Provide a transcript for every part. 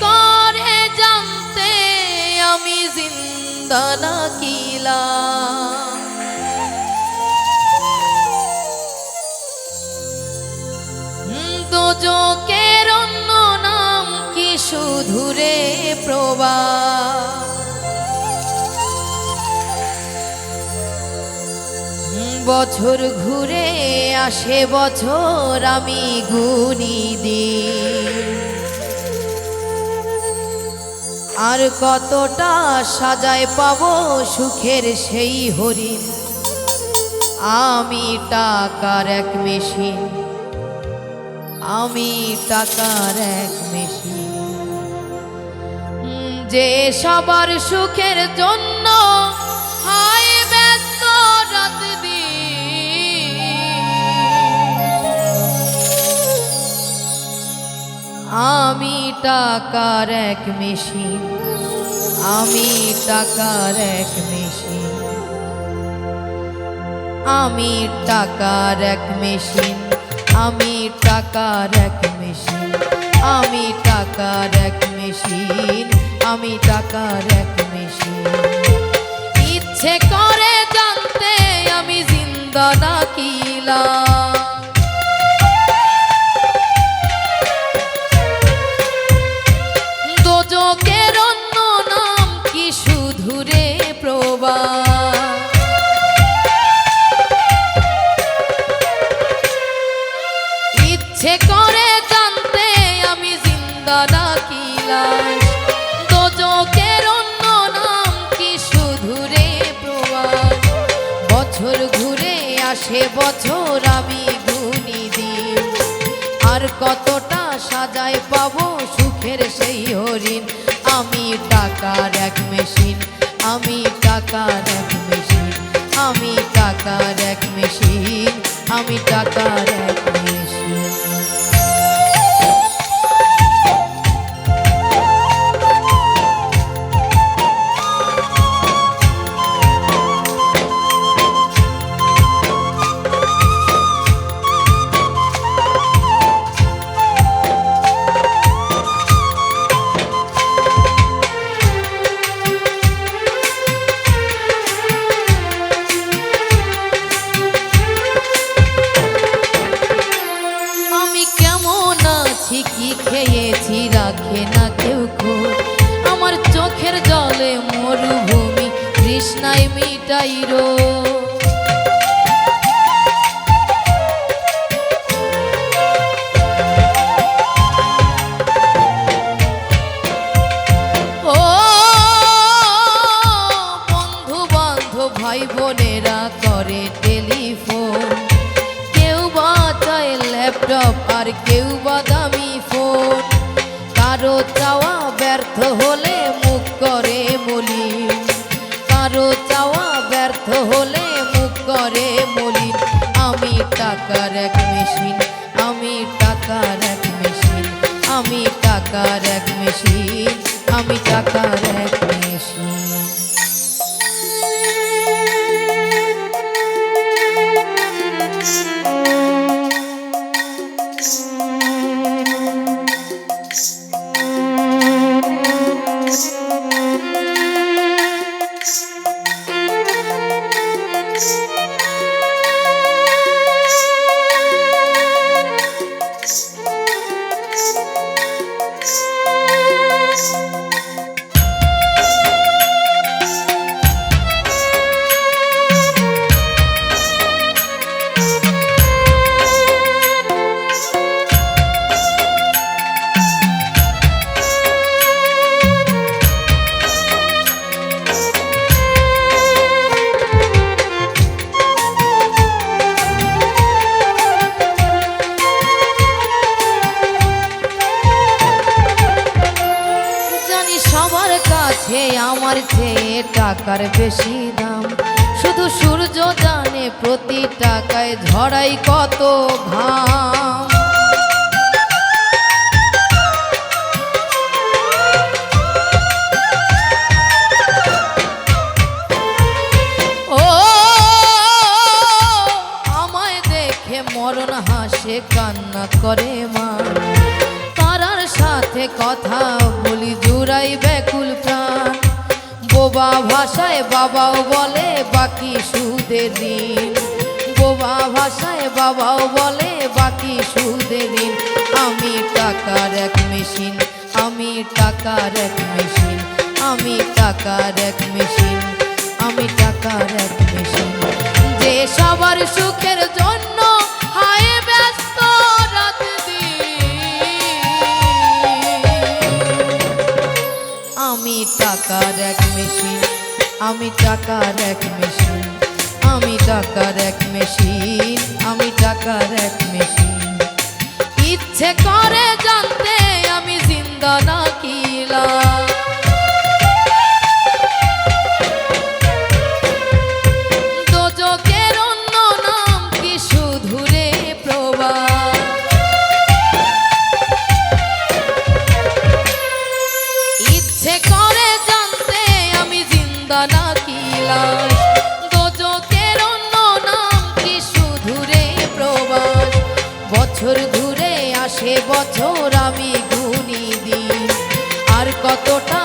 করে জানতে আমি জিন্দা কিলা দোজকের অন্য নাম কি শুধুরে প্রভা? বছর ঘুরে আসে বছর আমি গুনি দিই আর কতটা সাজায় পাব সুখের সেই হরিণ। আমি টাকার এক মেশিন, আমি টাকার এক মেশিন। যে সবার সুখের জন্য টাকার এক মেশিন, আমি টাকার এক মেশিন। আমি টাকার এক মেশিন, আমি টাকার এক মেশিন। আমি টাকার এক মেশিন, আমি টাকার এক মেশিন। ইচ্ছে আসে বছর আমি গুনি দিন। আর কতটা সাজায় পাবো সুখের সেই হরিণ। আমি টাকার এক মেশিন, আমি টাকার এক মেশিন, আমি টাকার এক মেশিন, আমি টাকার তৃষ্ণায় মিটাই রোজ। ও বন্ধু বান্ধব ভাই টেলিফোন। কেউ বা ল্যাপটপ আর কেউ বা দামি ফোন। কারও চাওয়া ব্যর্থ হলে মুখ করে কারও চাওয়া ব্যর্থ হলে মুখ করে মলিন। আমি টাকার এক মেশিন, আমি টাকার এক মেশিন, আমি টাকার এক মেশিন। আমার চেয়ে টাকার বেশি দাম। শুধু সূর্য জানে প্রতি টাকায় ঝড়াই কত ঘাম। ও, আমায় দেখে মরণ হাসে, কান্না করে মা। তারার সাথে কথা বলি জুড়াই ব্যাকুল প্রাণ বোবা ভাষায় বাবাও বলে, বাকি সুদের ঋণ। বোবা ভাষায় বাবাও বলে, বাকি সুদের ঋণ। আমি টাকার এক মেশিন, আমি টাকার এক মেশিন, আমি টাকার এক মেশিন, আমি টাকার এক মেশিন। যে সবার সুখের টাকার এক মেশিন, আমি টাকার এক মেশিন, আমি টাকার এক মেশিন, আমি টাকার এক মেশিন। ইচ্ছে করে বছর আসে বছর আমি দিন। আর কতটা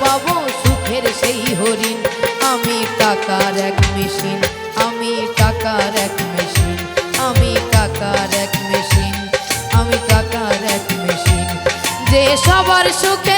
পাবো সুখের সেই হরিণ? আমি টাকার এক মেশিন, আমি টাকার এক মেশিন, আমি টাকার এক মেশিন, আমি এক মেশিন। যে সবার সুখের